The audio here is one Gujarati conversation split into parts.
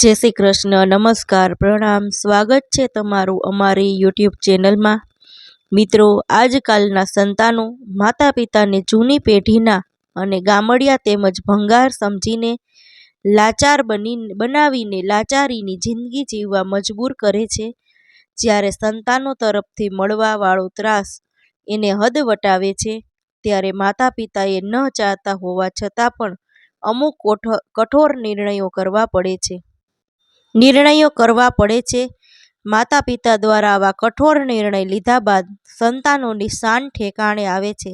જય શ્રી કૃષ્ણ, નમસ્કાર, પ્રણામ, સ્વાગત છે તમારું અમારી યુટ્યુબ ચેનલમાં. મિત્રો, આજકાલના સંતાનો માતા પિતાને જૂની પેઢીના અને ગામડિયા તેમજ ભંગાર સમજીને લાચાર બની, બનાવીને લાચારીની જિંદગી જીવવા મજબૂર કરે છે. જ્યારે સંતાનો તરફથી મળવાવાળો ત્રાસ એને હદ વટાવે છે, ત્યારે માતા પિતાએ ન ચાહતા હોવા છતાં પણ અમુક કોઠ, કઠોર નિર્ણયો કરવા પડે છે. નિર્ણયો કરવા પડે છે. માતા પિતા દ્વારા આવા કઠોર નિર્ણય લીધા બાદ સંતાનોની શાન ઠેકાણે આવે છે.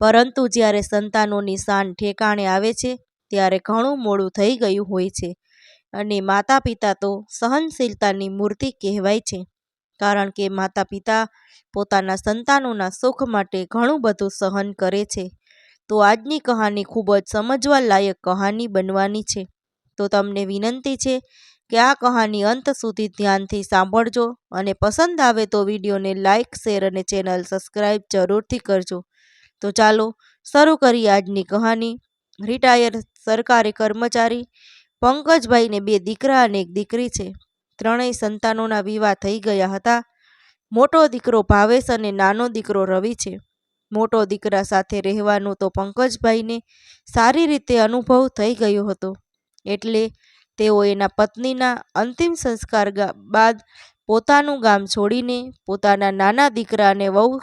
પરંતુ જ્યારે સંતાનોની શાન ઠેકાણે આવે છે, ત્યારે ઘણું મોડું થઈ ગયું હોય છે. અને માતા પિતા તો સહનશીલતાની મૂર્તિ કહેવાય છે, કારણ કે માતા પિતા પોતાના સંતાનોના સુખ માટે ઘણું બધું સહન કરે છે. તો આજની કહાની ખૂબ જ સમજવા લાયક કહાની બનવાની છે. તો તમને વિનંતી છે કે આ કહાની અંત સુધી ધ્યાનથી સાંભળજો અને પસંદ આવે તો વિડીયોને લાઇક, શેર અને ચેનલ સબસ્ક્રાઈબ જરૂરથી કરજો. તો ચાલો શરૂ કરીએ આજની કહાની. રિટાયર સરકારી કર્મચારી પંકજભાઈને બે દીકરા અને એક દીકરી છે. ત્રણેય સંતાનોના વિવાહ થઈ ગયા હતા. મોટો દીકરો ભાવેશ અને નાનો દીકરો રવિ છે. મોટો દીકરા સાથે રહેવાનું તો પંકજભાઈને સારી રીતે અનુભવ થઈ ગયો હતો. એટલે તેઓ એના પત્નીના અંતિમ સંસ્કાર બાદ પોતાનું ગામ છોડીને પોતાના નાના દીકરાને વહુ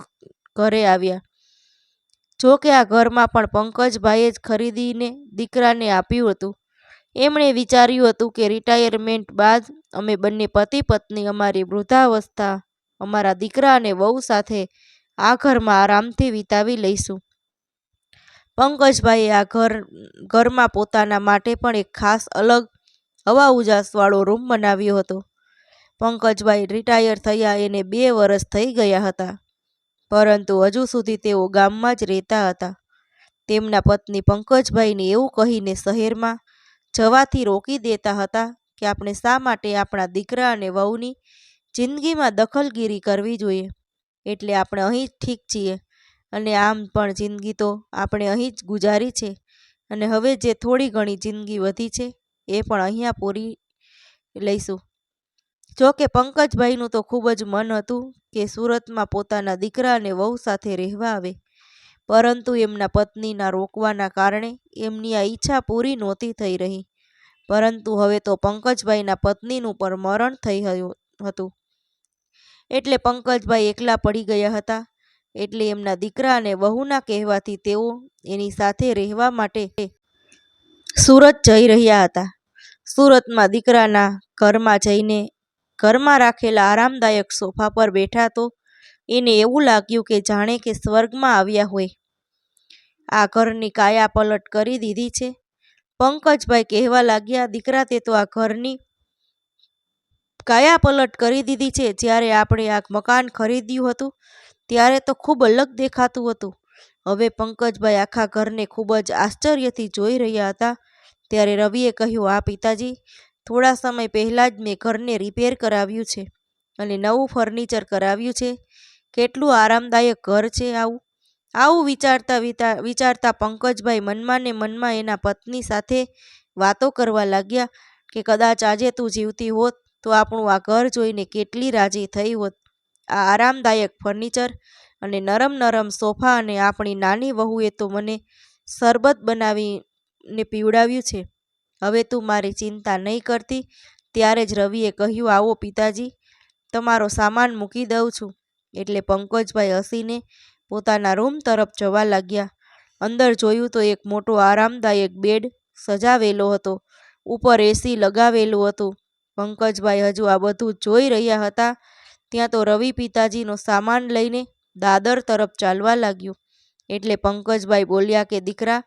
ઘરે આવ્યા. જો કે આ ઘરમાં પણ પંકજભાઈએ જ ખરીદીને દીકરાને આપ્યું હતું. એમણે વિચાર્યું હતું કે રિટાયરમેન્ટ બાદ અમે બંને પતિ પત્ની અમારી વૃદ્ધાવસ્થા, અમારા દીકરા અને વહુ સાથે આ ઘરમાં આરામથી વિતાવી લઈશું. પંકજભાઈએ આ ઘર, ઘરમાં પોતાના માટે પણ એક ખાસ અલગ હવા ઉજાસવાળો રૂમ બનાવ્યો હતો. પંકજભાઈ રિટાયર થયા એને બે વર્ષ થઈ ગયા હતા. પરંતુ હજુ સુધી તેઓ ગામમાં જ રહેતા હતા. તેમના પત્ની પંકજભાઈને એવું કહીને શહેરમાં જવાથી રોકી દેતા હતા કે આપણે શા માટે આપણા દીકરા અને વહુની જિંદગીમાં દખલગીરી કરવી જોઈએ. એટલે આપણે અહીં જ ઠીક છીએ. અને આમ પણ જિંદગી તો આપણે અહીં જ ગુજારી છે. અને હવે જે થોડી ઘણી જિંદગી વધી છે એ પણ અહીંયા પૂરી લઈશું. જો કે પંકજભાઈનું તો ખૂબ જ મન હતું કે સુરતમાં પોતાના દીકરા અને વહુ સાથે રહેવા આવે. પરંતુ એમના પત્નીના રોકવાના કારણે એમની આ ઈચ્છા પૂરી નહોતી થઈ રહી. પરંતુ હવે તો પંકજભાઈના પત્નીનું પણ મરણ થઈ હતું. એટલે પંકજભાઈ એકલા પડી ગયા હતા. એટલે એમના દીકરા અને વહુના કહેવાથી તેઓ એની સાથે રહેવા માટે સુરત જઈ રહ્યા હતા. સુરતમાં દીકરાના ઘરમાં જઈને ઘરમાં રાખેલા આરામદાયક સોફા પર બેઠા તો એને એવું લાગ્યું કે જાણે કે સ્વર્ગમાં આવ્યા હોય. આ ઘરની કાયા પલટ કરી દીધી છે. પંકજભાઈ કહેવા લાગ્યા, દીકરા, તે તો આ ઘરની કાયા પલટ કરી દીધી છે. જ્યારે આપણે આ મકાન ખરીદ્યું હતું, ત્યારે તો ખૂબ અલગ દેખાતું હતું. હવે પંકજભાઈ આખા ઘરને ખૂબ જ આશ્ચર્યથી જોઈ રહ્યા હતા. ત્યારે રવિએ કહ્યું આ પિતાજી, થોડા સમય પહેલાં જ મેં ઘરને રિપેર કરાવ્યું છે અને નવું ફર્નિચર કરાવ્યું છે. કેટલું આરામદાયક ઘર છે આવું. આવું વિચારતા વિચારતા પંકજભાઈ મનમાં ને મનમાં એના પત્ની સાથે વાતો કરવા લાગ્યા કે, કદાચ આજે તું જીવતી હોત તો આપણું આ ઘર જોઈને કેટલી રાજી થઈ હોત. આ આરામદાયક ફર્નિચર અને નરમ નરમ સોફા અને આપણી નાની વહુએ તો મને શરબત બનાવીને પીવડાવ્યું છે. હવે તું મારી ચિંતા નહીં કરતી, ત્યારે જ રવિએ કહ્યું, આવો પિતાજી, તમારો સામાન મૂકી દઉં છું. એટલે પંકજભાઈ હસીને પોતાના રૂમ તરફ જવા લાગ્યા. અંદર જોયું તો એક મોટો આરામદાયક બેડ સજાવેલો હતો, ઉપર એસી લગાવેલું હતું. પંકજભાઈ હજુ આ બધું જોઈ રહ્યા હતા, ત્યાં તો રવિ પિતાજીનો સામાન લઈને દાદર તરફ ચાલવા લાગ્યું. એટલે પંકજભાઈ બોલ્યા કે, દીકરા,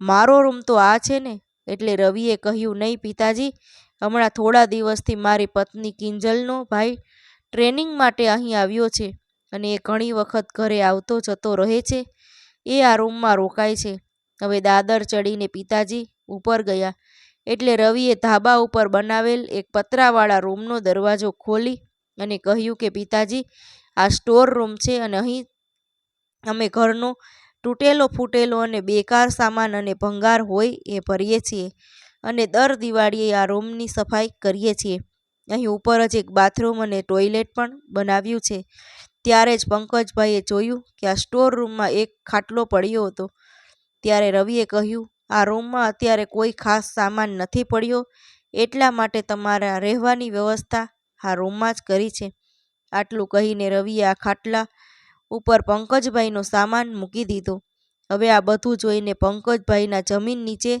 મારો રૂમ તો આ છે ને. એટલે રવિએ કહ્યું, નહીં પિતાજી, હમણાં થોડા દિવસથી મારી પત્ની કિંજલનો ભાઈ ટ્રેનિંગ માટે અહીં આવ્યો છે અને એ ઘણી વખત ઘરે આવતો જતો રહે છે. એ આ રૂમમાં રોકાય છે. હવે દાદર ચડીને પિતાજી ઉપર ગયા એટલે રવિએ ધાબા ઉપર બનાવેલ એક પતરાવાળા રૂમનો દરવાજો ખોલી અને કહ્યું કે, પિતાજી, આ સ્ટોર રૂમ છે અને અહીં અમે ઘરનો તૂટેલો, ફૂટેલો અને બેકાર સામાન અને ભંગાર હોય એ ભરીએ છીએ અને દર દિવાળીએ આ રૂમની સફાઈ કરીએ છીએ. અહીં ઉપર જ એક બાથરૂમ અને ટોયલેટ પણ બનાવ્યું છે. ત્યારે જ પંકજભાઈએ જોયું કે આ સ્ટોર રૂમમાં એક ખાટલો પડ્યો હતો. ત્યારે રવિએ કહ્યું, આ રૂમમાં અત્યારે કોઈ ખાસ સામાન નથી પડ્યો. એટલા માટે તમારા રહેવાની વ્યવસ્થા આ રૂમમાં જ કરી છે. આટલું કહીને રવિએ આ ખાટલા ઉપર પંકજભાઈનો સામાન મૂકી દીધો. હવે આ બધું જોઈને પંકજભાઈના જમીન નીચે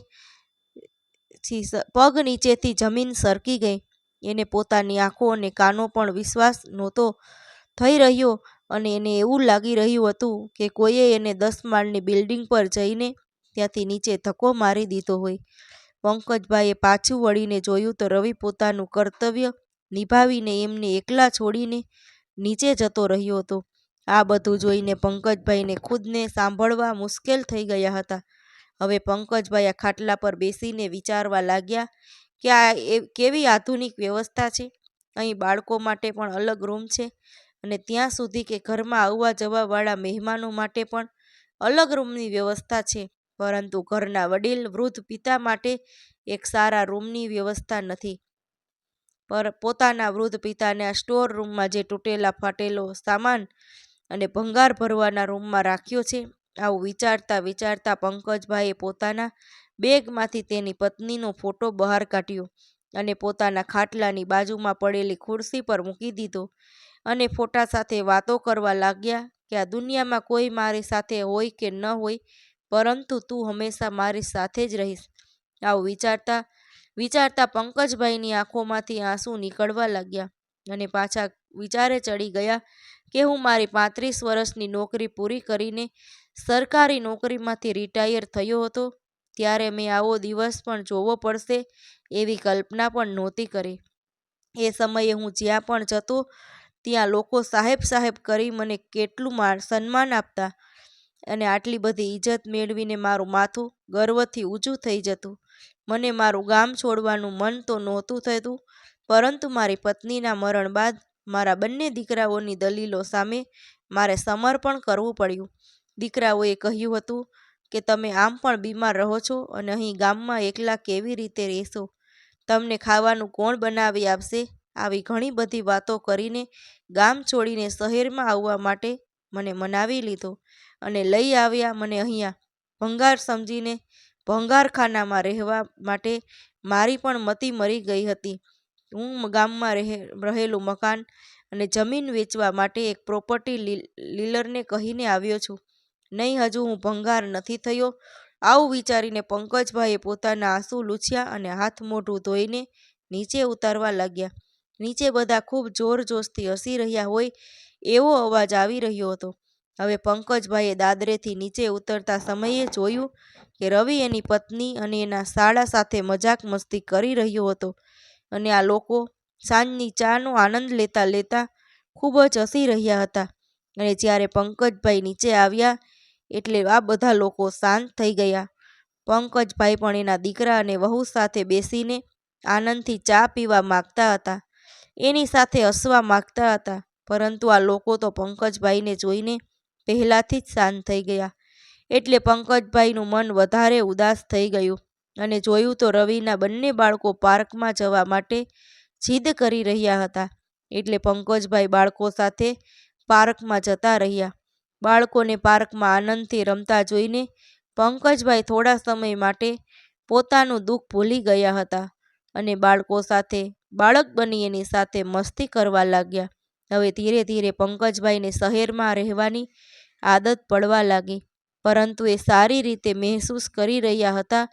પગ નીચેથી જમીન સરકી ગઈ. એને પોતાની આંખો અને કાનો પણ વિશ્વાસ નહોતો થઈ રહ્યો અને એને એવું લાગી રહ્યું હતું કે કોઈએ એને દસ માળની બિલ્ડિંગ પર જઈને ત્યાંથી નીચે ધક્કો મારી દીધો હોય. પંકજભાઈએ પાછું વળીને જોયું તો રવિ પોતાનું કર્તવ્ય નિભાવીને એમને એકલા છોડીને નીચે જતો રહ્યો હતો. આ બધું જોઈને પંકજભાઈને ખુદને સાંભળવા મુશ્કેલ થઈ ગયા હતા. હવે પંકજભાઈ આ ખાટલા પર બેસીને વિચારવા લાગ્યા કે આ કેવી આધુનિક વ્યવસ્થા છે? અહીં બાળકો માટે પણ અલગ રૂમ છે અને ત્યાં સુધી કે ઘરમાં આવવા જવાવાળા મહેમાનો માટે પણ અલગ રૂમની વ્યવસ્થા છે. પરંતુ ઘરના વડીલ વૃદ્ધ પિતા માટે એક સારા રૂમની વ્યવસ્થા નથી. પર પોતાના વૃદ્ધ પિતાને આ સ્ટોર રૂમમાં જે તૂટેલા ફાટેલો સામાન અને ભંગાર ભરવાના રૂમમાં રાખ્યો છે. આવું વિચારતા વિચારતા પંકજભાઈએ પોતાના બેગમાંથી તેની પત્નીનો ફોટો બહાર કાઢ્યો અને પોતાના ખાટલાની બાજુમાં પડેલી ખુરશી પર મૂકી દીધો અને ફોટા સાથે વાતો કરવા લાગ્યા કે આ દુનિયામાં કોઈ મારી સાથે હોય કે ન હોય, પરંતુ તું હંમેશા મારી સાથે જ રહીશ. આવું વિચારતા વિચારતા પંકજભાઈની આંખોમાંથી આંસુ નીકળવા લાગ્યા અને પાછા વિચારે ચડી ગયા કે હું મારી પાંત્રીસ વર્ષની નોકરી પૂરી કરીને સરકારી નોકરીમાંથી રિટાયર થયો હતો, ત્યારે મેં આવો દિવસ પણ જોવો પડશે એવી કલ્પના પણ નહોતી કરી. એ સમયે હું જ્યાં પણ જતો, ત્યાં લોકો સાહેબ સાહેબ કરી મને કેટલું સન્માન આપતા અને આટલી બધી ઇજ્જત મેળવીને મારું માથું ગર્વથી ઊંચું થઈ જતું. મને મારું ગામ છોડવાનું મન તો નહોતું થતું, પરંતુ મારી પત્નીના મરણ બાદ મારા બંને દીકરાઓની દલીલો સામે મારે સમર્પણ કરવું પડ્યું. દીકરાઓએ કહ્યું હતું કે, તમે આમ પણ બીમાર રહો છો અને અહીં ગામમાં એકલા કેવી રીતે રહેશો? તમને ખાવાનું કોણ બનાવી આપશે? આવી ઘણી બધી વાતો કરીને ગામ છોડીને શહેરમાં આવવા માટે મને મનાવી લીધો અને લઈ આવ્યા મને અહીંયા. ભંગાર સમજીને ભંગારખાનામાં રહેવા માટે મારી પણ મતી મરી ગઈ હતી. હું ગામમાં રહે, રહેલું મકાન અને જમીન વેચવા માટે એક પ્રોપર્ટી લીલરને કહીને આવ્યો છું. નહીં, હજુ હું ભંગાર નથી થયો. આવું વિચારીને પંકજભાઈએ પોતાના આંસુ લૂછ્યા અને હાથ મોઢું ધોઈને નીચે ઉતારવા લાગ્યા. નીચે બધા ખૂબ જોરજોશથી હસી રહ્યા હોય એવો અવાજ આવી રહ્યો હતો. હવે પંકજભાઈએ દાદરેથી નીચે ઉતરતા સમયે જોયું કે રવિ એની પત્ની અને એના શાળા સાથે મજાક મસ્તી કરી રહ્યો હતો. અને આ લોકો સાંજની ચાનો આનંદ લેતા લેતા ખૂબ જ હસી રહ્યા હતા. અને જ્યારે પંકજભાઈ નીચે આવ્યા એટલે આ બધા લોકો શાંત થઈ ગયા. પંકજભાઈ પણ એના દીકરા અને વહુ સાથે બેસીને આનંદથી ચા પીવા માગતા હતા. એની સાથે હસવા માગતા હતા, પરંતુ આ લોકો તો પંકજભાઈને જોઈને પહેલાંથી જ શાંત થઈ ગયા. એટલે પંકજભાઈનું મન વધારે ઉદાસ થઈ ગયું. અને જોયું તો રવિના બંને બાળકો પાર્કમાં જવા માટે જીદ કરી રહ્યા હતા. એટલે પંકજભાઈ બાળકો સાથે પાર્કમાં જતા રહ્યા. બાળકોને પાર્કમાં આનંદથી રમતા જોઈને પંકજભાઈ થોડા સમય માટે પોતાનું દુઃખ ભૂલી ગયા હતા અને બાળકો સાથે, બાળક બની એની સાથે મસ્તી કરવા લાગ્યા. હવે ધીરે ધીરે પંકજભાઈને શહેરમાં રહેવાની આદત પડવા લાગી. પરંતુ એ સારી રીતે મહેસૂસ કરી રહ્યા હતા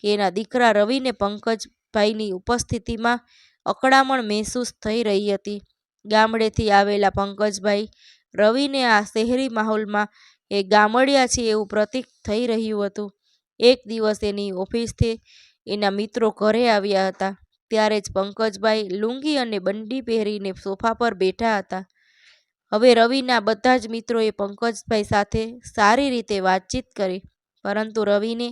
કે એના દીકરા રવિને પંકજભાઈની ઉપસ્થિતિમાં અકળામણ મહેસૂસ થઈ રહી હતી. ગામડેથી આવેલા પંકજભાઈ રવિને આ શહેરી માહોલમાં એ ગામડિયા છે એવું પ્રતીક થઈ રહ્યું હતું. એક દિવસ એની ઓફિસથી એના મિત્રો ઘરે આવ્યા હતા. ત્યારે જ પંકજભાઈ લુંગી અને બંડી પહેરીને સોફા પર બેઠા હતા. હવે રવિના બધા જ મિત્રોએ પંકજભાઈ સાથે સારી રીતે વાતચીત કરી. પરંતુ રવિને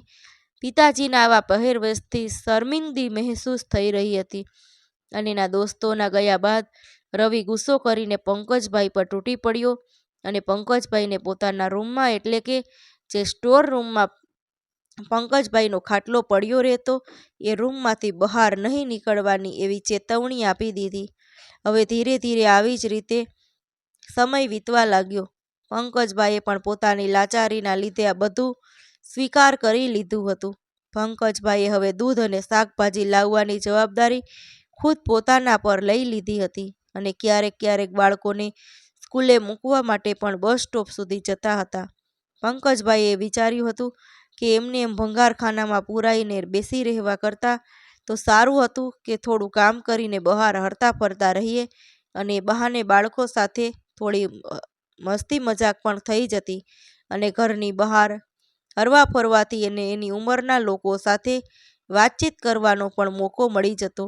પિતાજીના આવા પહેરવેશથી શર્મિંદી મહેસૂસ થઈ રહી હતી અને એના દોસ્તોના ગયા બાદ રવિ ગુસ્સો કરીને પંકજભાઈ પર તૂટી પડ્યો અને પંકજભાઈને પોતાના રૂમમાં એટલે કે જે સ્ટોર રૂમમાં પંકજભાઈનો ખાટલો પડ્યો રહેતો, એ રૂમમાંથી બહાર નહીં નીકળવાની એવી ચેતવણી આપી દીધી. હવે ધીરે ધીરે આવી જ રીતે સમય વીતવા લાગ્યો. પંકજભાઈએ પણ પોતાની લાચારીના લીધે આ બધું સ્વીકાર કરી લીધું હતું. પંકજભાઈએ હવે દૂધ અને શાકભાજી લાવવાની જવાબદારી ખુદ પોતાના પર લઈ લીધી હતી અને ક્યારેક ક્યારેક બાળકોને સ્કૂલે મૂકવા માટે પણ બસ સ્ટોપ સુધી જતા હતા. પંકજભાઈએ વિચાર્યું હતું કે એમને એમ ભંગારખાનામાં પુરાઈને બેસી રહેવા કરતાં તો સારું હતું કે થોડું કામ કરીને બહાર હરતા ફરતા રહીએ અને બહાને બાળકો સાથે થોડી મસ્તી મજાક પણ થઈ જતી અને ઘરની બહાર હરવા ફરવાથી અને એની ઉંમરના લોકો સાથે વાતચીત કરવાનો પણ મોકો મળી જતો.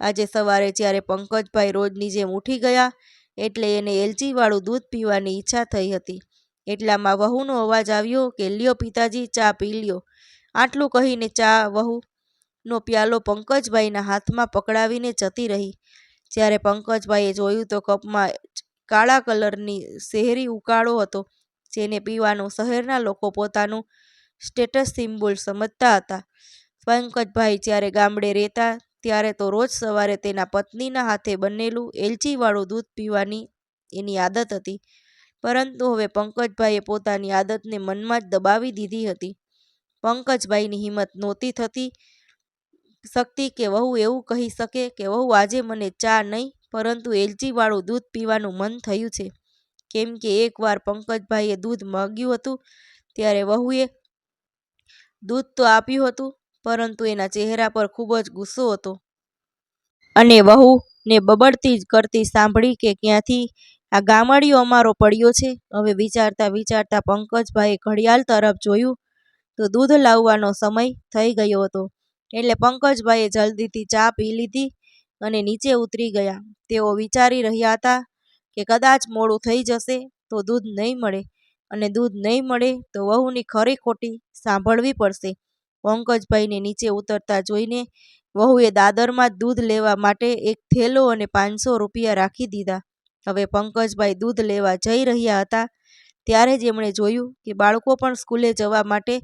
આજે સવારે જ્યારે પંકજભાઈ રોજની જેમ ઉઠી ગયા એટલે એને એલચીવાળું દૂધ પીવાની ઈચ્છા થઈ હતી. એટલામાં વહુનો અવાજ આવ્યો કે, લ્યો પિતાજી, ચા પી લ્યો. આટલું કહીને ચા વહુનો પ્યાલો પંકજભાઈના હાથમાં પકડાવીને જતી રહી. જ્યારે પંકજભાઈએ જોયું તો કપમાં કાળા કલરની શહેરી ઉકાળો હતો, જેને પીવાનું શહેરના લોકો પોતાનું સ્ટેટસ સિમ્બોલ સમજતા હતા. પંકજભાઈ જ્યારે ગામડે રહેતા, ત્યારે તો રોજ સવારે તેના પત્નીના હાથે બનેલું એલચીવાળું દૂધ પીવાની એની આદત હતી. પરંતુ હવે પંકજભાઈએ પોતાની આદતને મનમાં જ દબાવી દીધી હતી. પંકજભાઈની હિંમત નહોતી થતી શકતી કે વહુ એવું કહી શકે કે વહુ આજે મને ચા નહીં, પરંતુ એલચીવાળું દૂધ પીવાનું મન થયું છે. કેમ કે એકવાર પંકજભાઈએ દૂધ માગ્યું હતું, ત્યારે વહુએ દૂધ તો આપ્યું હતું, પરંતુ એના ચહેરા પર ખૂબ જ ગુસ્સો હતો. અને વહુને બબડતી જ કરતી સાંભળી કે ક્યાંથી, આ ગામડિયો અમારો પડ્યો છે. હવે વિચારતા વિચારતા પંકજભાઈએ ઘડિયાળ તરફ જોયું, તો દૂધ લાવવાનો સમય થઈ ગયો હતો. એટલે પંકજભાઈએ જલ્દીથી ચા પી લીધી અને નીચે ઉતરી ગયા. તેઓ વિચારી રહ્યા હતા કે કદાચ મોડું થઈ જશે તો દૂધ નહીં મળે. અને દૂધ નહીં મળે તો વહુની ખરી ખોટી સાંભળવી પડશે. પંકજભાઈને નીચે ઉતરતા જોઈને વહુએ દાદરમાં દૂધ લેવા માટે એક થેલો અને પાંચસો રૂપિયા રાખી દીધા. હવે પંકજભાઈ દૂધ લેવા જઈ રહ્યા હતા ત્યારે જ એમણે જોયું કે બાળકો પણ સ્કૂલે જવા માટે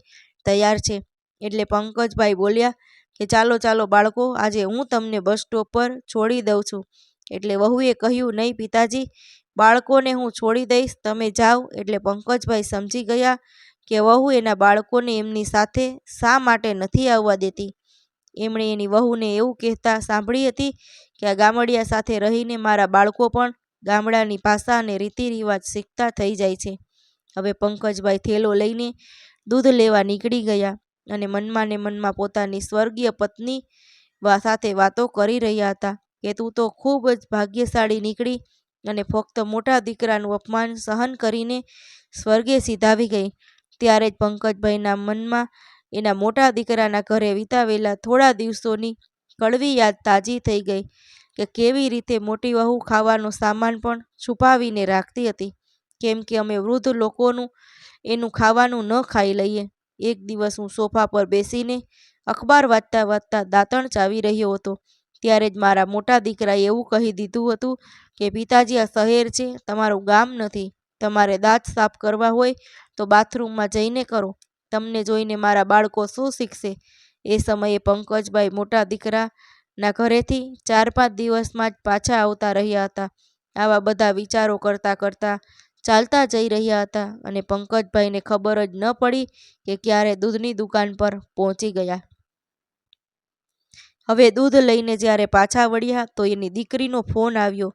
તૈયાર છે. એટલે પંકજભાઈ બોલ્યા કે ચાલો ચાલો બાળકો, આજે હું તમને બસ સ્ટોપ પર છોડી દઉં છું. એટલે વહુએ કહ્યું, નહીં પિતાજી બાળકોને હું છોડી દઈશ, તમે જાઓ. એટલે પંકજભાઈ સમજી ગયા કે વહુ એના બાળકોને એમની સાથે શા માટે નથી આવવા દેતી. એમણે એની વહુને એવું કહેતા સાંભળી હતી કે આ ગામડિયા સાથે રહીને મારા બાળકો પણ ગામડાની ભાષા અને રીતિ રિવાજ શીખતા થઈ જાય છે. હવે પંકજભાઈ થેલો લઈને દૂધ લેવા નીકળી ગયા અને મનમાં ને મનમાં પોતાની સ્વર્ગીય પત્ની સાથે વાતો કરી રહ્યા હતા કે તું તો ખૂબ જ ભાગ્યશાળી નીકળી અને ફક્ત મોટા દીકરાનું અપમાન સહન કરીને સ્વર્ગે સીધાવી ગઈ. ત્યારે જ પંકજભાઈના મનમાં એના મોટા દીકરાના ઘરે વિતાવેલા થોડા દિવસોની કડવી યાદ તાજી થઈ ગઈ કે કેવી રીતે મોટી વહુ ખાવાનો સામાન પણ છુપાવીને રાખતી હતી. કેમ કે અમે વૃદ્ધ લોકોનું એનું ખાવાનું ન ખાઈ લઈએ. એક દિવસ હું સોફા પર બેસીને અખબાર વાંચતા વાંચતા દાંતણ ચાવી રહ્યો હતો. ત્યારે જ મારા મોટા દીકરાએ એવું કહી દીધું હતું કે, પિતાજી, આ શહેર છે, તમારું ગામ નથી. તમારે દાંત સાફ કરવા હોય તો બાથરૂમમાં જઈને કરો. તમને જોઈને મારા બાળકો શું શીખશે? એ સમયે પંકજભાઈ મોટા દીકરાના ઘરેથી ચાર પાંચ દિવસમાં જ પાછા આવતા રહ્યા હતા. આવા બધા વિચારો કરતાં કરતાં ચાલતા જઈ રહ્યા હતા અને પંકજભાઈને ખબર જ ન પડી કે ક્યારે દૂધની દુકાન પર પહોંચી ગયા. હવે દૂધ લઈને જ્યારે પાછા વળ્યા તો એની દીકરીનો ફોન આવ્યો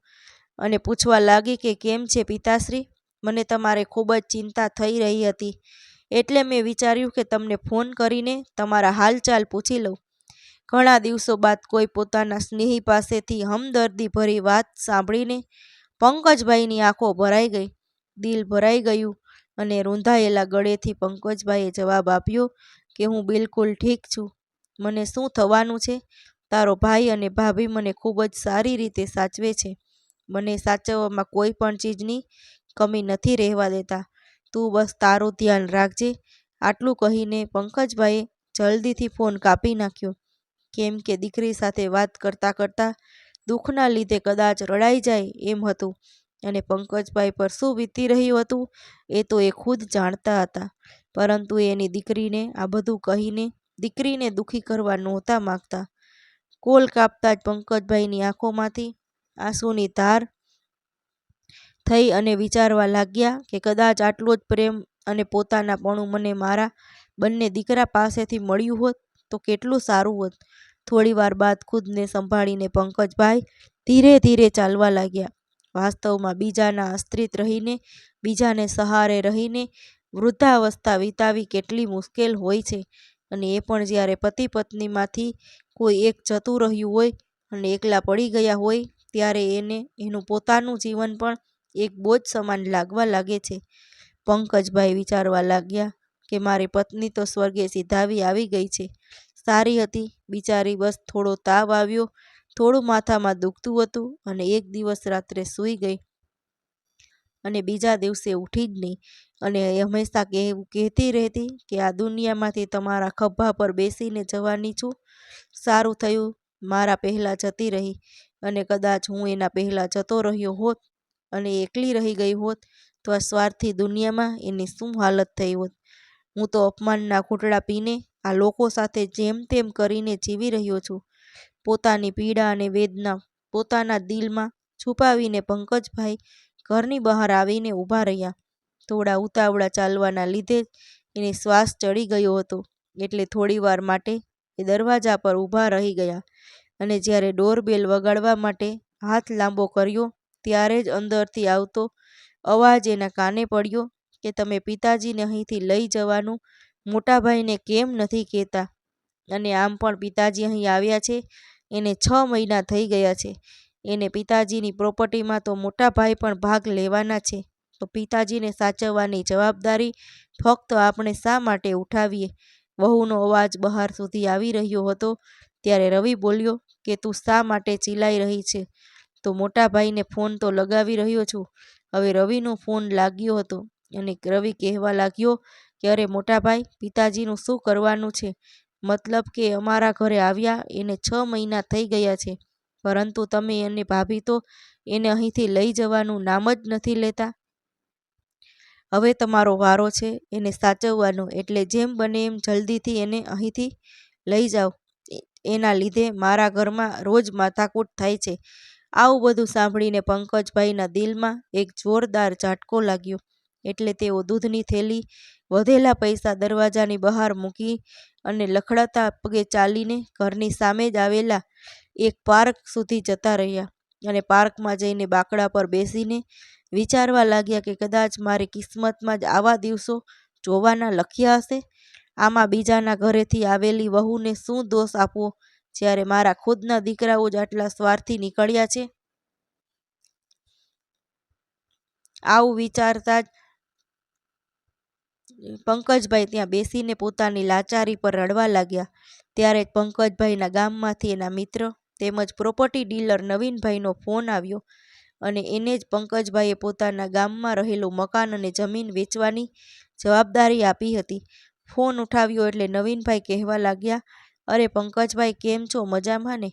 અને પૂછવા લાગી કે કેમ છે પિતાશ્રી? મને તમારે ખૂબ જ ચિંતા થઈ રહી હતી. એટલે મેં વિચાર્યું કે તમને ફોન કરીને તમારા હાલચાલ પૂછી લઉં. ઘણા દિવસો બાદ કોઈ પોતાના સ્નેહી પાસેથી હમદર્દી ભરી વાત સાંભળીને પંકજભાઈની આંખો ભરાઈ ગઈ. દિલ ભરાઈ ગયું અને રૂંધાયેલા ગળેથી પંકજભાઈએ જવાબ આપ્યો કે હું બિલકુલ ઠીક છું. મને શું થવાનું છે? તારો ભાઈ અને ભાભી મને ખૂબ જ સારી રીતે સાચવે છે. મને સાચવવામાં કોઈ પણ ચીજની કમી નથી રહેવા દેતા. તું બસ તારું ધ્યાન રાખજે. આટલું કહીને પંકજભાઈએ જલ્દીથી ફોન કાપી નાખ્યો. કેમ કે દીકરી સાથે વાત કરતાં કરતાં દુઃખના લીધે કદાચ રડાઈ જાય એમ હતું. અને પંકજભાઈ પર શું વીતી રહ્યું હતું એ તો એ ખુદ જાણતા હતા. પરંતુ એની દીકરીને આ બધું કહીને દીકરીને દુઃખી કરવા નહોતા માગતા. કોલ કાપતા જ પંકજભાઈની આંખોમાંથી આંસુની ધાર થઈ અને વિચારવા લાગ્યા કે કદાચ આટલો જ પ્રેમ અને પોતાનાપણું મને મારા બંને દીકરા પાસેથી મળ્યું હોત તો કેટલું સારું હોત. થોડી વાર બાદ ખુદને સંભાળીને પંકજભાઈ ધીરે ધીરે ચાલવા લાગ્યા. વાસ્તવમાં બીજાના આશ્રિત રહીને, બીજાને સહારે રહીને વૃદ્ધાવસ્થા વિતાવી કેટલી મુશ્કેલ હોય છે. અને એ પણ જ્યારે પતિ પત્નીમાંથી કોઈ એક જતું રહ્યું હોય અને એકલા પડી ગયા હોય, ત્યારે એને, એનું પોતાનું જીવન પણ એક બોજ સમાન લાગવા લાગે છે. પંકજભાઈ વિચારવા લાગ્યા કે મારી પત્ની તો સ્વર્ગે સિધાવી આવી ગઈ છે. સારી હતી. બિચારી બસ થોડો તાવ આવ્યો, થોડું માથામાં દુખતું હતું અને એક દિવસ રાત્રે સૂઈ ગઈ. અને બીજા દિવસે ઉઠી જ નહીં. અને હંમેશા કહેવું કહેતી રહેતી કે, આ દુનિયામાંથી તમારા ખભા પર બેસીને જવાની છું. સારું થયું મારા પહેલાં જતી રહી. અને કદાચ હું એના પહેલાં જતો રહ્યો હોત અને એકલી રહી ગઈ હોત, તો આ સ્વાર્થી દુનિયામાં એની શું હાલત થઈ હોત? હું તો અપમાનના ઘૂંટડા પીને આ લોકો સાથે જેમ તેમ કરીને જીવી રહ્યો છું. પોતાની પીડા અને વેદના પોતાના દિલમાં છુપાવીને પંકજભાઈ ઘરની બહાર આવીને ઊભા રહ્યા. થોડા ઉતાવળા ચાલવાના લીધે એને શ્વાસ ચડી ગયો હતો. એટલે થોડીવાર માટે એ દરવાજા પર ઊભા રહી ગયા અને જ્યારે ડોરબેલ વગાડવા માટે હાથ લાંબો કર્યો, ત્યારે જ અંદરથી આવતો અવાજ એના કાને પડ્યો કે, તમે પિતાજીને અહીંથી લઈ જવાનું મોટાભાઈને કેમ નથી કહેતા? અને, આમ પણ પિતાજી અહીં આવ્યા છે. એને છ મહિના થઈ ગયા છે. એને પિતાજીની પ્રોપર્ટીમાં તો મોટાભાઈ પણ ભાગ લેવાના છે. તો પિતાજીને સાચવવાની જવાબદારી ફક્ત આપણે શા માટે ઉઠાવીએ? વહુનો અવાજ બહાર સુધી આવી રહ્યો હતો, ત્યારે રવિ બોલ્યો કે તું શા માટે ચીલાઈ રહી છે? તો મોટાભાઈને ફોન તો લગાવી રહ્યો છું. હવે રવિનો ફોન લાગ્યો હતો અને રવિ કહેવા લાગ્યો કે અરે મોટાભાઈ પિતાજીનું શું કરવાનું છે? મતલબ કે અમારા ઘરે આવ્યા, એને છ મહિના થઈ ગયા છે. પરંતુ તમે અને ભાભી તો એને અહીંથી લઈ જવાનું નામ જ નથી લેતા. હવે તમારો વારો છે, એને સાચવવાનો. એટલે જેમ બને એમ જલ્દીથી એને અહીંથી લઈ જાઓ. એના લીધે મારા ઘરમાં રોજ માથાકૂટ થાય છે. આવું બધું સાંભળીને પંકજભાઈના દિલમાં એક જોરદાર ઝાટકો લાગ્યો. એટલે તેઓ દૂધની થેલી, વધેલા પૈસા દરવાજાની બહાર મૂકી અને લખડાતા પગે ચાલીને ઘરની સામે જ આવેલા એક પાર્ક સુધી જતા રહ્યા અને પાર્કમાં જઈને બાકડા પર બેસીને વિચારવા લાગ્યા કે કદાચ મારી કિસ્મતમાં જ આવા દિવસો જોવાના લખ્યા હશે. આમાં બીજાના ઘરેથી આવેલી વહુને શું દોષ આપવો? જ્યારે મારા ખુદના દીકરાઓ જ આટલા સ્વાર્થી નીકળ્યા છે. આવું વિચારતા જ પંકજભાઈ ત્યાં બેસીને પોતાની લાચારી પર રડવા લાગ્યા. ત્યારે પંકજભાઈના ગામમાંથી એના મિત્ર તેમજ પ્રોપર્ટી ડીલર નવીનભાઈનો ફોન આવ્યો અને એને જ પંકજભાઈએ પોતાના ગામમાં રહેલું મકાન અને જમીન વેચવાની જવાબદારી આપી હતી. ફોન ઉઠાવ્યો એટલે નવીનભાઈ કહેવા લાગ્યા, અરે પંકજભાઈ, કેમ છો? મજામાં ને?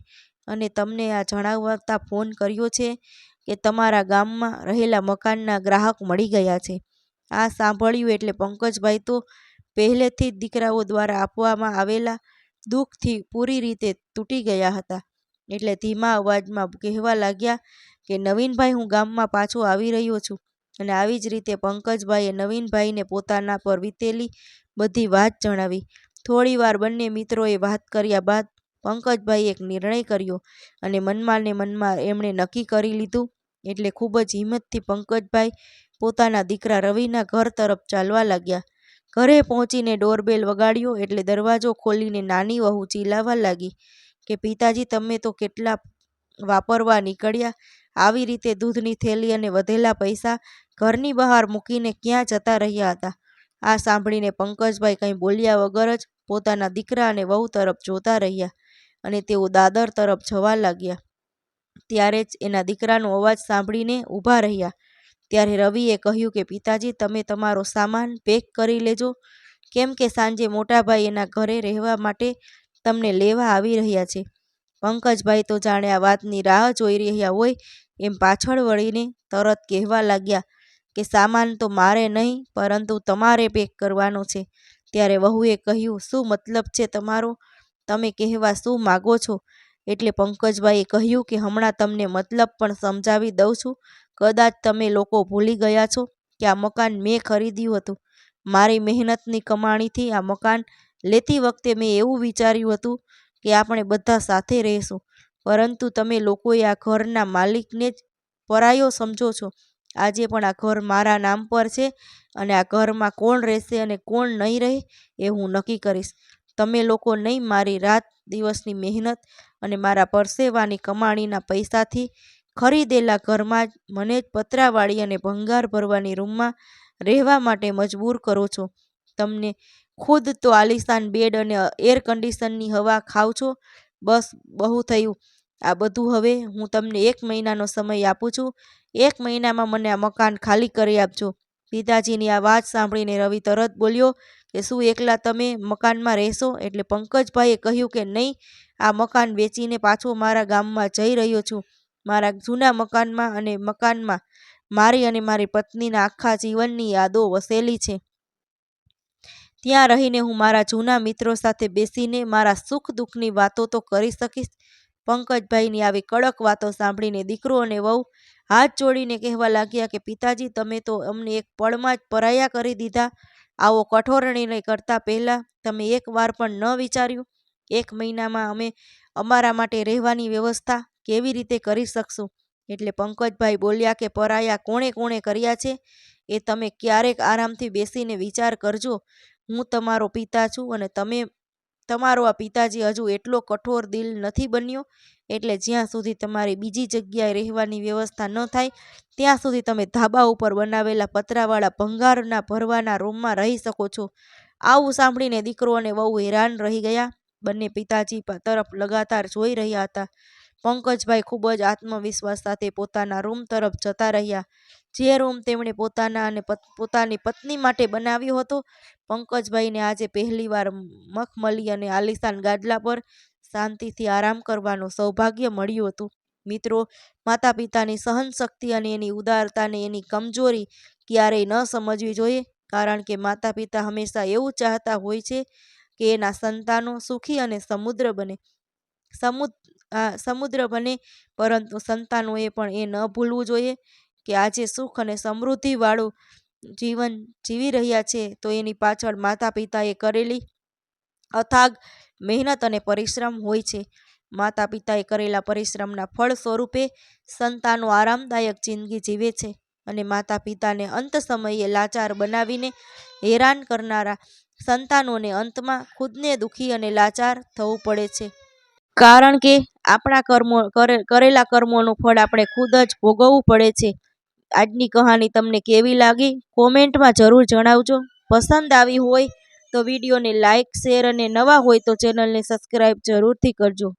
અને તમને આ જણાવતા ફોન કર્યો છે કે તમારા ગામમાં રહેલા મકાનના ગ્રાહક મળી ગયા છે. આ સાંભળ્યું એટલે પંકજભાઈ તો પહેલેથી જ દીકરાઓ દ્વારા આપવામાં આવેલા દુઃખથી પૂરી રીતે તૂટી ગયા હતા. એટલે ધીમા અવાજમાં કહેવા લાગ્યા કે, નવીનભાઈ, હું ગામમાં પાછો આવી રહ્યો છું. અને આવી જ રીતે પંકજભાઈએ નવીનભાઈને પોતાના પર વીતેલી બધી વાત જણાવી. થોડીવાર બંને મિત્રોએ વાત કર્યા બાદ પંકજભાઈએ એક નિર્ણય કર્યો અને મનમાં મનમાં એમણે નક્કી કરી લીધું. એટલે ખૂબ જ હિંમતથી પંકજભાઈ પોતાના દીકરા રવિના ઘર તરફ ચાલવા લાગ્યા. ઘરે પહોંચીને ડોરબેલ વગાડ્યો એટલે દરવાજો ખોલીને નાની વહુ ચીલાવા લાગી. કે પિતાજી, તમે તો કેટલા વાપરવા નીકળ્યા? આવી રીતે દૂધની થેલી અને વધેલા પૈસા ઘરની બહાર મૂકીને ક્યાં જતા રહ્યા હતા? આ સાંભળીને પંકજભાઈ કંઈ બોલ્યા વગર જ પોતાના દીકરા અને વહુ તરફ જોતા રહ્યા અને તેઓ દાદર તરફ જવા લાગ્યા. ત્યારે જ એના દીકરાનો અવાજ સાંભળીને ઊભા રહ્યા. ત્યારે રવિએ કહ્યું કે, પિતાજી, તમે તમારો સામાન પેક કરી લેજો. કેમ કે સાંજે મોટાભાઈ એના ઘરે રહેવા માટે તમને લેવા આવી રહ્યા છે. પંકજભાઈ તો જાણે આ વાતની રાહ જોઈ રહ્યા હોય એમ પાછળ વળીને તરત કહેવા લાગ્યા કે સામાન તો મારે નહીં, પરંતુ તમારે પેક કરવાનો છે. ત્યારે વહુએ કહ્યું, શું મતલબ છે તમારો? તમે કહેવા શું માગો છો? એટલે પંકજભાઈએ કહ્યું કે, હમણાં તમને મતલબ પણ સમજાવી દઉં છું. કદાચ તમે લોકો ભૂલી ગયા છો કે આ મકાન મેં ખરીદ્યું હતું. મારી મહેનતની કમાણીથી આ મકાન લેતી વખતે મેં એવું વિચાર્યું હતું કે આપણે બધા સાથે રહીશું. પરંતુ તમે લોકોએ આ ઘરના માલિકને જ પરાયો સમજો છો. આજે પણ આ ઘર મારા નામ પર છે અને આ ઘરમાં કોણ રહેશે અને કોણ નહીં રહે એ હું નક્કી કરીશ. તમે લોકો નહીં મારી રાત દિવસની મહેનત અને મારા પરસેવાની કમાણીના પૈસાથી ખરીદેલા ઘરમાં જ મને જ પતરાવાળી અને ભંગાર ભરવાની રૂમમાં રહેવા માટે મજબૂર કરો છો. તમને ખુદ તો આલિશાન બેડ અને એર કન્ડિશનની હવા ખાવ છો. બસ, બહુ થયું. આ બધું હવે હું તમને એક મહિનાનો સમય આપું છું. એક મહિનામાં મને આ મકાન ખાલી કરી આપજો. પિતાજીની આ વાત સાંભળીને રવિ તરત બોલ્યો કે શું એકલા તમે મકાનમાં રહેશો? એટલે પંકજભાઈએ કહ્યું કે નહીં, આ મકાન વેચીને પાછો મારા ગામમાં જઈ રહ્યો છું. મારા જૂના મકાનમાં અને મકાનમાં મારી અને મારી પત્નીના આખા જીવનની યાદો વસેલી છે. ત્યાં રહીને હું મારા જૂના મિત્રો સાથે બેસીને મારા સુખ દુઃખની વાતો તો કરી શકીશ. પંકજભાઈની આવી કડક વાતો સાંભળીને દીકરો અને વહુ હાથ જોડીને કહેવા લાગ્યા કે, પિતાજી, તમે તો અમને એક પળમાં જ પરાયા કરી દીધા. આવો કઠોર નિર્ણય કરતા પહેલાં તમે એક વાર પણ ન વિચાર્યું એક મહિનામાં અમે અમારા માટે રહેવાની વ્યવસ્થા કેવી રીતે કરી શકશું? એટલે પંકજભાઈ બોલ્યા કે, પરાયા કોણે કોણે કર્યા છે? એ તમે ક્યારેક આરામથી બેસીને વિચાર કરજો. હું તમારો પિતા છું અને તમે તમારો આ પિતાજી હજુ એટલો કઠોર દિલ નથી બન્યો, એટલે જ્યાં સુધી તમારી બીજી જગ્યાએ રહેવાની વ્યવસ્થા ન થાય, ત્યાં સુધી તમે ધાબા ઉપર બનાવેલા પતરાવાળા ભંગારના ભરવાના રૂમમાં રહી શકો છો. આવું સાંભળીને દીકરો અને વહુ હેરાન રહી ગયા. બંને પિતાજી તરફ લગાતાર જોઈ રહ્યા હતા. પંકજભાઈ ખૂબ જ આત્મવિશ્વાસ સાથે પોતાના રૂમ તરફ જતા રહ્યા. જે રૂમ તેમણે પોતાના અને પોતાની પત્ની માટે બનાવ્યો હતો, પંકજભાઈને આજે પહેલીવાર મખમલી અને આલિશાન ગાદલા પર શાંતિથી આરામ કરવાનું સૌભાગ્ય મળ્યું હતું. મિત્રો માતા પિતાની સહનશક્તિ અને એની ઉદારતાને એની કમજોરી ક્યારેય ન સમજવી જોઈએ, કારણ કે માતા પિતા હંમેશા એવું ચાહતા હોય છે કે એના સંતાનો સુખી અને સમુદ્ર બને. સમુદ્ર સમુદ્ર બને, પરંતુ સંતાનોએ પણ એ ન ભૂલવું જોઈએ કે આજે સુખ અને સમૃદ્ધિવાળું જીવન જીવી રહ્યા છે, તો એની પાછળ માતા પિતાએ કરેલી અથાગ, મહેનત અને પરિશ્રમ હોય છે. માતા પિતાએ કરેલા પરિશ્રમના ફળ સ્વરૂપે સંતાનો આરામદાયક જિંદગી જીવે છે અને માતા પિતાને અંત સમયે લાચાર બનાવીને હેરાન કરનારા સંતાનોને અંતમાં ખુદને દુઃખી અને લાચાર થવું પડે છે. કારણ કે આપણા કર્મો કરેલા કર્મોનું ફળ આપણે ખુદ જ ભોગવવું પડે છે. આજની કહાની તમને કેવી લાગી? કોમેન્ટમાં જરૂર જણાવજો. પસંદ આવી હોય તો વિડીયોને લાઇક શેર અને નવા હોય તો ચેનલને સબસ્ક્રાઈબ જરૂરથી કરજો.